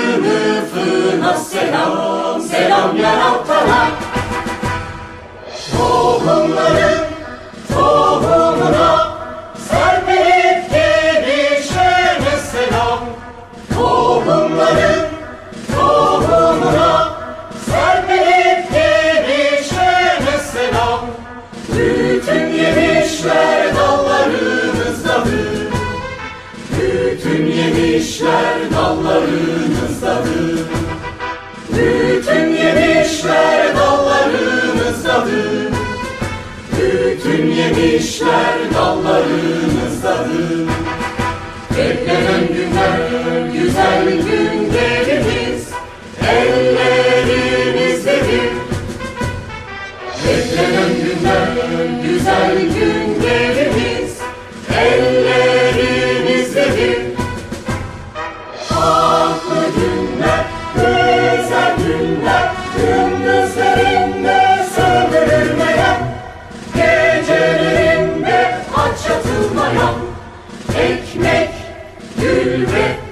sınıfına selam Selam yaratana. Tohumların tohumuna Serpilip gelişene selam. Tohumların tohumuna Serpilip gelişene selam. Bütün yemişler dallarınızdadır Bütün yemişler Bütün yemişler dallarımızdadır Beklenen günler, güzel günlerimiz ellerimizdedir Beklenen günler, güzel günlerimiz ellerimizdedir do.